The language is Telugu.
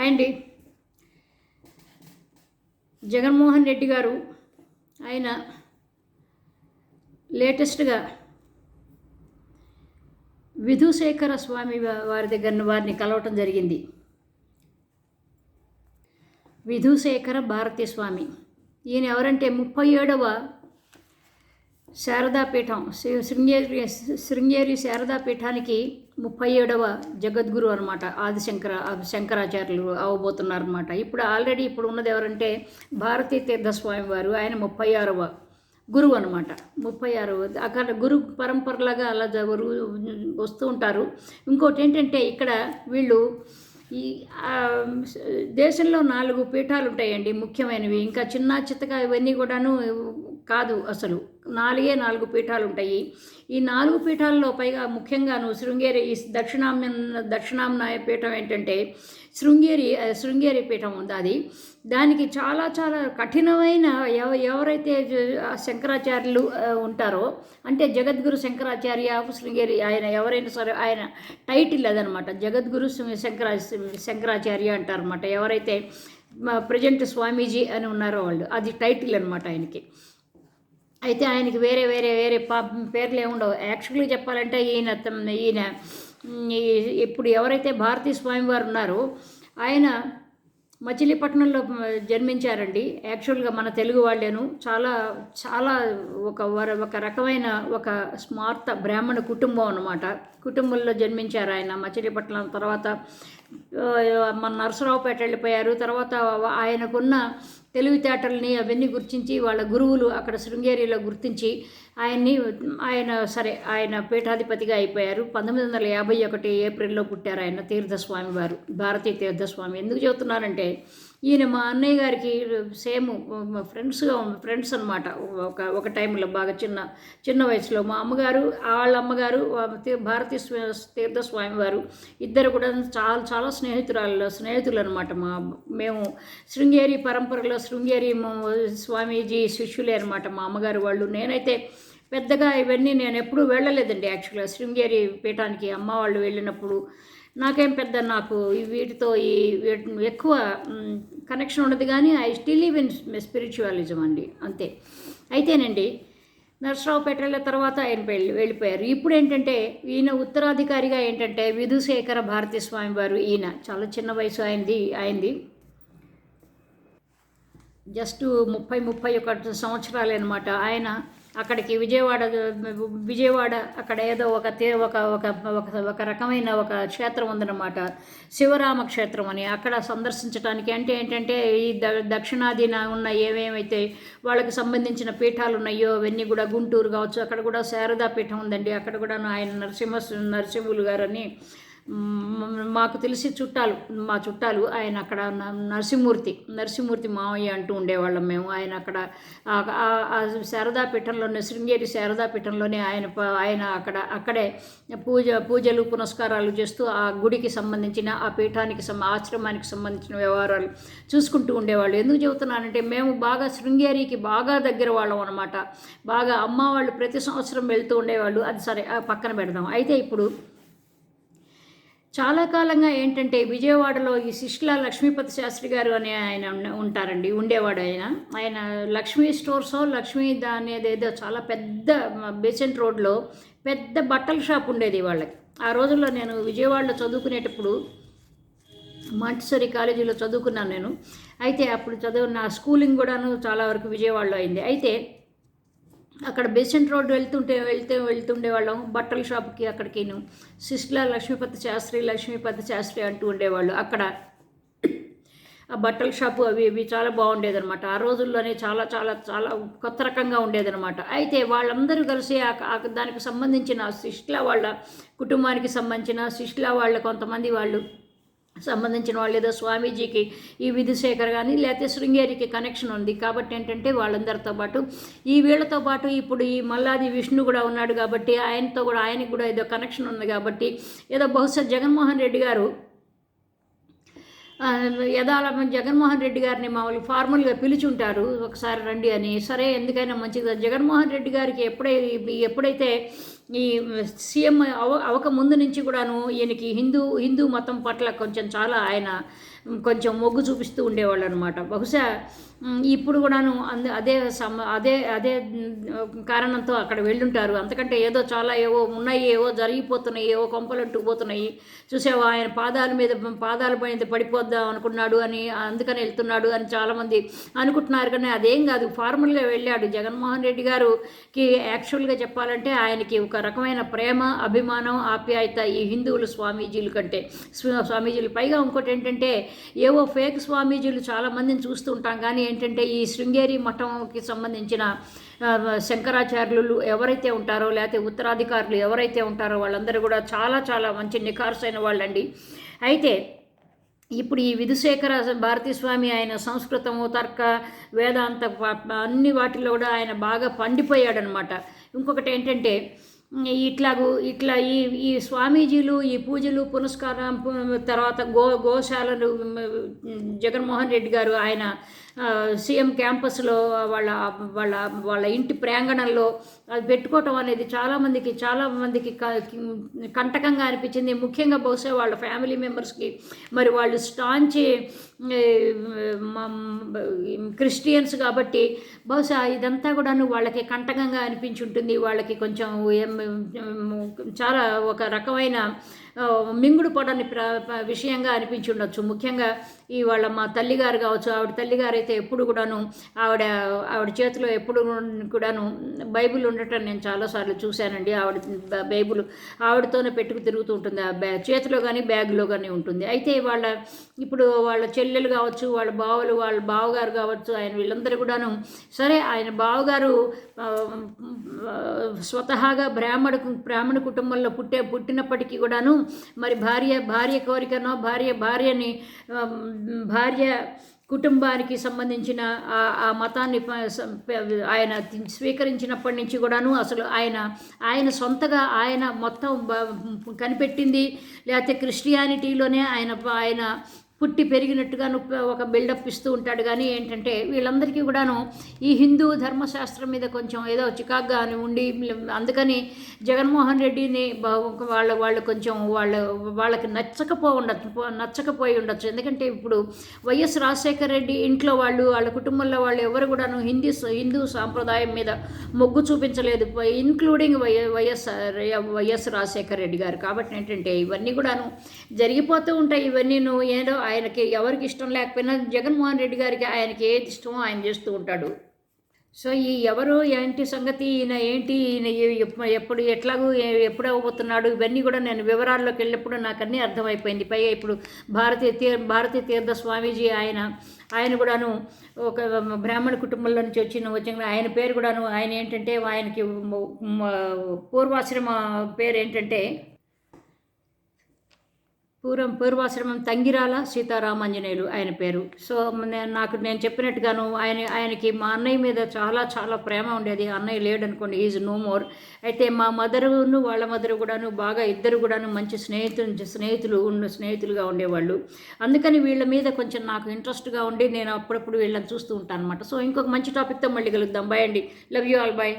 అండ్. జగన్మోహన్ రెడ్డి గారు ఆయన లేటెస్ట్గా విధుశేఖర స్వామి వారి దగ్గర వారిని కలవటం జరిగింది. విధుశేఖర భారతీ స్వామి ఈయన ఎవరంటే ముప్పై ఏడవ శారదాపీఠం శ్రీ- శృంగేరి శృంగేరి శారదాపీఠానికి ముప్పై ఏడవ జగద్గురు అనమాట ఆదిశంకర శంకరాచార్యులు అవబోతున్నారనమాట ఇప్పుడు ఆల్రెడీ ఇప్పుడు ఉన్నది ఎవరంటే భారతీ తీర్థస్వామి వారు ఆయన ముప్పై ఆరవ గురువు అనమాట ముప్పై ఆరవ అక్కడ గురు పరంపరలాగా అలా వస్తూ ఉంటారు. ఇంకోటి ఏంటంటే ఇక్కడ వీళ్ళు ఈ దేశంలో నాలుగు పీఠాలు ఉంటాయండి ముఖ్యమైనవి. ఇంకా చిన్న చిత్తగా ఇవన్నీ కూడాను కాదు అసలు. నాలుగే నాలుగు పీఠాలు ఉంటాయి ఈ నాలుగు పీఠాల్లో పైగా ముఖ్యంగాను శృంగేరి ఈ దక్షిణామ్న దక్షిణామ్నాయ పీఠం ఏంటంటే శృంగేరి శృంగేరి పీఠం ఉంది అది. దానికి చాలా చాలా కఠినమైన ఎవ ఎవరైతే శంకరాచార్యులు ఉంటారో అంటే జగద్గురు శంకరాచార్య శృంగేరి ఆయన ఎవరైనా సరే ఆయన టైటిల్ అదనమాట. జగద్గురు శంకరా శంకరాచార్య అంటారనమాట ఎవరైతే ప్రజెంట్ స్వామీజీ అని ఉన్నారో వాళ్ళు అది టైటిల్ అనమాట ఆయనకి. అయితే ఆయనకి వేరే వేరే వేరే పా పేర్లు ఏముండవు యాక్చువల్గా చెప్పాలంటే ఈయన ఈయన ఈ- ఇప్పుడు ఎవరైతే భారతీ స్వామివారు ఉన్నారో ఆయన మచిలీపట్నంలో జన్మించారండి. యాక్చువల్గా మన తెలుగు వాళ్ళేను. చాలా చాలా ఒక వర ఒక రకమైన ఒక స్మార్త బ్రాహ్మణ కుటుంబం అన్నమాట. కుటుంబంలో జన్మించారు ఆయన మచిలీపట్నం తర్వాత మన నరసరావుపేట వెళ్ళిపోయారు. తర్వాత ఆయనకున్న తెలివితేటల్ని అవన్నీ గుర్తించి వాళ్ళ గురువులు అక్కడ శృంగేరిలో గుర్తించి ఆయన్ని ఆయన సరే ఆయన పీఠాధిపతిగా అయిపోయారు. పంతొమ్మిది వందల యాభై ఒకటి ఏప్రిల్లో పుట్టారు ఆయన తీర్థస్వామి వారు. భారతీ తీర్థస్వామి. ఎందుకు చెబుతున్నారంటే ఈయన మా అన్నయ్య గారికి సేమ్ ఫ్రెండ్స్గా ఫ్రెండ్స్ అనమాట ఒక ఒక టైంలో బాగా చిన్న చిన్న వయసులో మా అమ్మగారు వాళ్ళ అమ్మగారు భారతీ తీర్థస్వామి వారు ఇద్దరు కూడా చాలా చాలా స్నేహితురాలు స్నేహితులు అనమాట మా మేము శృంగేరి పరంపరలో శృంగేరి స్వామీజీ శిష్యులే అనమాట మా అమ్మగారు వాళ్ళు. నేనైతే పెద్దగా ఇవన్నీ నేను ఎప్పుడూ వెళ్ళలేదండి యాక్చువల్గా శృంగేరి పీఠానికి అమ్మ వాళ్ళు వెళ్ళినప్పుడు. నాకేం పెద్ద నాకు వీటితో ఈ ఎక్కువ కనెక్షన్ ఉండదు కానీ ఐ స్టిల్ ఈవెన్ స్పిరిచువలిజం అండి అంతే. అయితేనండి నరసరావుపేట వెళ్ళిన తర్వాత ఆయన వెళ్ళి వెళ్ళిపోయారు. ఇప్పుడు ఏంటంటే ఈయన ఉత్తరాధికారిగా ఏంటంటే విధుశేఖర భారతీ స్వామి వారు ఈయన చాలా చిన్న వయసు ఆయనది ఆయనది. జస్ట్ ముప్పై ముప్పై ఒక సంవత్సరాలు అనమాట ఆయన అక్కడికి విజయవాడ విజయవాడ అక్కడ ఏదో ఒక తే ఒక ఒక ఒక ఒక రకమైన ఒక క్షేత్రం ఉందన్నమాట. శివరామ క్షేత్రం అని. అక్కడ సందర్శించడానికి అంటే ఏంటంటే ఈ ద దక్షిణాదిన ఉన్న ఏమేమైతే వాళ్ళకి సంబంధించిన పీఠాలు ఉన్నాయో అవన్నీ కూడా గుంటూరు కావచ్చు. అక్కడ కూడా శారదా పీఠం ఉందండి. అక్కడ కూడా ఆయన నరసింహ నరసింహులు గారని మాకు తెలిసి చుట్టాలు మా చుట్టాలు ఆయన అక్కడ నరసింహమూర్తి నరసింహమూర్తి మావయ్య అంటూ ఉండేవాళ్ళం మేము. ఆయన అక్కడ శారదా పీఠంలోనే శృంగేరి శారదా పీఠంలోనే ఆయన ఆయన అక్కడ అక్కడే పూజ పూజలు పునస్కారాలు చేస్తూ ఆ గుడికి సంబంధించిన ఆ పీఠానికి సం ఆశ్రమానికి సంబంధించిన వ్యవహారాలు చూసుకుంటూ ఉండేవాళ్ళు. ఎందుకు చెబుతున్నానంటే మేము బాగా శృంగేరికి బాగా దగ్గర వాళ్ళం అనమాట బాగా అమ్మ వాళ్ళు ప్రతి సంవత్సరం వెళ్తూ ఉండేవాళ్ళు. అది సరే పక్కన పెడదాం. అయితే ఇప్పుడు చాలా కాలంగా ఏంటంటే విజయవాడలో ఈ శిష్ల లక్ష్మీపతి శాస్త్రి గారు అనే ఆయన ఉంటారండి ఉండేవాడు ఆయన. ఆయన లక్ష్మీ స్టోర్సో లక్ష్మీ దా అనేది ఏదో చాలా పెద్ద బేసెంట్ రోడ్లో పెద్ద బట్టల షాప్ ఉండేది వాళ్ళకి. ఆ రోజుల్లో నేను విజయవాడలో చదువుకునేటప్పుడు మాంటిసరీ కాలేజీలో చదువుకున్నాను నేను. అయితే అప్పుడు చదువు నా స్కూలింగ్ కూడాను చాలా వరకు విజయవాడలో అయింది. అయితే అక్కడ బేసెంట్ రోడ్ వెళ్తుంటే వెళ్తే వెళ్తుండే వాళ్ళం బట్టల షాప్కి అక్కడికి సిస్లా లక్ష్మీపతి శాస్త్రి లక్ష్మీపతి శాస్త్రి అంటూ ఉండేవాళ్ళు అక్కడ. ఆ బట్టల షాపు అవి ఇవి చాలా బాగుండేదనమాట ఆ రోజుల్లోనే చాలా చాలా చాలా కొత్త రకంగా ఉండేదనమాట అయితే వాళ్ళందరూ కలిసి ఆ- దానికి సంబంధించిన శిష్ల వాళ్ళ కుటుంబానికి సంబంధించిన శిష్ల వాళ్ళ కొంతమంది వాళ్ళు సంబంధించిన వాళ్ళు ఏదో స్వామీజీకి ఈ విధుశేఖర్ కానీ లేకపోతే శృంగేరికి కనెక్షన్ ఉంది. కాబట్టి ఏంటంటే వాళ్ళందరితో పాటు ఈ వీళ్ళతో పాటు ఇప్పుడు ఈ మల్లాది విష్ణు కూడా ఉన్నాడు కాబట్టి ఆయనతో కూడా ఆయనకి కూడా ఏదో కనెక్షన్ ఉంది కాబట్టి ఏదో బహుశా జగన్మోహన్ రెడ్డి గారు యథాలమ జగన్మోహన్ రెడ్డి గారిని మామూలు ఫార్మల్గా పిలుచుంటారు. ఒకసారి రండి అని. సరే ఎందుకైనా మంచిది. జగన్మోహన్ రెడ్డి గారికి ఎప్పుడై ఎప్పుడైతే ఈ సీఎం అవ అవక ముందు నుంచి కూడాను ఈయనకి హిందూ హిందూ మతం పట్ల కొంచెం చాలా ఆయన కొంచెం మొగ్గు చూపిస్తూ ఉండేవాళ్ళు అనమాట బహుశా ఇప్పుడు కూడాను అంద అదే సమ అదే అదే కారణంతో అక్కడ వెళ్ళుంటారు. అంతకంటే ఏదో చాలా ఏవో ఉన్నాయి ఏవో జరిగిపోతున్నాయి ఏవో కొంపలు అంటుకుపోతున్నాయి చూసావా ఆయన పాదాల మీద పాదాల పైన పడిపోద్దాం అనుకున్నాడు అని అందుకని వెళ్తున్నాడు అని చాలామంది అనుకుంటున్నారు. కానీ అదేం కాదు ఫార్మల్గా వెళ్ళాడు. జగన్మోహన్ రెడ్డి గారుకి యాక్చువల్గా చెప్పాలంటే ఆయనకి ఒక రకమైన ప్రేమ అభిమానం ఆప్యాయత ఈ హిందువులు స్వామీజీల కంటే. స్వామీజీలు. పైగా ఇంకోటి ఏంటంటే ఏవో ఫేక్ స్వామీజీలు చాలామందిని చూస్తూ ఉంటాం. కానీ ఏంటంటే ఈ శృంగేరి మఠంకి సంబంధించిన శంకరాచార్యులు ఎవరైతే ఉంటారో లేకపోతే ఉత్తరాధికారులు ఎవరైతే ఉంటారో వాళ్ళందరూ కూడా చాలా చాలా మంచి నిఖార్సైన వాళ్ళండి. అయితే ఇప్పుడు ఈ విధుశేఖర భారతీస్వామి ఆయన సంస్కృతము తర్క వేదాంత అన్ని వాటిలో కూడా ఆయన బాగా పండిపోయాడనమాట. ఇంకొకటి ఏంటంటే ఇట్లాగూ ఇట్లా ఈ ఈ స్వామీజీలు ఈ పూజలు పునస్కారం తర్వాత గో గోశాలలు జగన్మోహన్ రెడ్డి గారు ఆయన సీఎం క్యాంపస్లో వాళ్ళ వాళ్ళ వాళ్ళ ఇంటి ప్రాంగణంలో అది పెట్టుకోవటం అనేది చాలామందికి చాలామందికి క- కంటకంగా అనిపించింది. ముఖ్యంగా బహుశా వాళ్ళ ఫ్యామిలీ మెంబర్స్కి. మరి వాళ్ళు స్టాంచి క్రిస్టియన్స్ కాబట్టి బహుశా ఇదంతా కూడాను వాళ్ళకి కంటకంగా అనిపించి ఉంటుంది వాళ్ళకి కొంచెం చాలా ఒక రకమైన మింగుడు పడని ప్ర విషయంగా అనిపించి ఉండొచ్చు ముఖ్యంగా ఈ వాళ్ళ మా తల్లిగారు కావచ్చు ఆవిడ తల్లిగారు అయితే ఎప్పుడు కూడాను ఆవిడ ఆవిడ చేతిలో ఎప్పుడు కూడాను బైబిల్ ఉండటం నేను చాలాసార్లు చూశానండి. ఆవిడ బ- బైబిల్ ఆవిడతోనే పెట్టుకు తిరుగుతూ ఉంటుంది. ఆ బ్యా చేతిలో కానీ బ్యాగ్లో కానీ ఉంటుంది. అయితే వాళ్ళ ఇప్పుడు వాళ్ళ చెల్లెలు కావచ్చు వాళ్ళ బావలు వాళ్ళ బావగారు కావచ్చు ఆయన వీళ్ళందరూ కూడాను సరే ఆయన బావగారు స్వతహాగా బ్రాహ్మణ బ్రాహ్మణ కుటుంబంలో పుట్టే పుట్టినప్పటికీ కూడాను మరి భార్య భార్య కోరికనో భార్య భార్యని భార్య కుటుంబానికి సంబంధించిన ఆ- ఆ మతాన్ని ఆయన స్వీకరించినప్పటి నుంచి కూడాను అసలు ఆయన ఆయన సొంతగా ఆయన మొత్తం కనిపెట్టింది లేకపోతే క్రిస్టియానిటీలోనే ఆయన ఆయన పుట్టి పెరిగినట్టుగాను ఒక బిల్డప్ ఇస్తూ ఉంటాడు. కానీ ఏంటంటే వీళ్ళందరికీ కూడాను ఈ హిందూ ధర్మశాస్త్రం మీద కొంచెం ఏదో చికాగ్గా అని ఉండి అందుకని జగన్మోహన్ రెడ్డిని వాళ్ళ వాళ్ళు కొంచెం వాళ్ళ వాళ్ళకి నచ్చకపో ఉండొచ్చు నచ్చకపోయి ఉండొచ్చు. ఎందుకంటే ఇప్పుడు వైఎస్ రాజశేఖర రెడ్డి ఇంట్లో వాళ్ళు వాళ్ళ కుటుంబంలో వాళ్ళు ఎవరు కూడాను హిందీ హిందూ సాంప్రదాయం మీద మొగ్గు చూపించలేదు. Including Y YS YS Rajasekhara Reddy garu. కాబట్టి ఏంటంటే ఇవన్నీ కూడాను జరిగిపోతూ ఉంటాయి. ఇవన్నీ నువ్వు ఏదో ఆయనకి ఎవరికి ఇష్టం లేకపోయినా జగన్మోహన్ రెడ్డి గారికి ఆయనకి ఏది ఇష్టమో ఆయన చేస్తూ ఉంటాడు. సో ఈ ఎవరు ఏంటి సంగతి ఈయన ఏంటి ఈయన ఎప్పుడు ఎట్లాగూ ఎప్పుడు అవ్వబోతున్నాడు? ఇవన్నీ కూడా నేను వివరాల్లోకి వెళ్ళినప్పుడు నాకు అన్నీ అర్థమైపోయింది. పైగా ఇప్పుడు భారతీయ తీర్ భారతీయ తీర్థ స్వామీజీ ఆయన ఆయన కూడాను ఒక బ్రాహ్మణ కుటుంబంలో నుంచి వచ్చిన వచ్చిన ఆయన పేరు కూడాను ఆయన ఏంటంటే ఆయనకి పూర్వాశ్రమ పేరు ఏంటంటే పూర్వం పూర్వాశ్రమం తంగిరాల సీతారామాంజనేయులు ఆయన పేరు. సో నాకు నేను చెప్పినట్టుగాను ఆయన ఆయనకి మా అన్నయ్య మీద చాలా చాలా ప్రేమ ఉండేది. అన్నయ్య లేడు అనుకోండి ఈజ్ నో మోర్. అయితే మా మదరును వాళ్ళ మదరు కూడాను బాగా ఇద్దరు కూడాను మంచి స్నేహితులు స్నేహితులు ఉన్న స్నేహితులుగా ఉండేవాళ్ళు. అందుకని వీళ్ళ మీద కొంచెం నాకు ఇంట్రెస్ట్గా ఉండి నేను అప్పుడప్పుడు వీళ్ళని చూస్తూ ఉంటాను అనమాట సో ఇంకొక మంచి టాపిక్తో మళ్ళీ కలుద్దాం. బాయ్ అండి. Love you all bye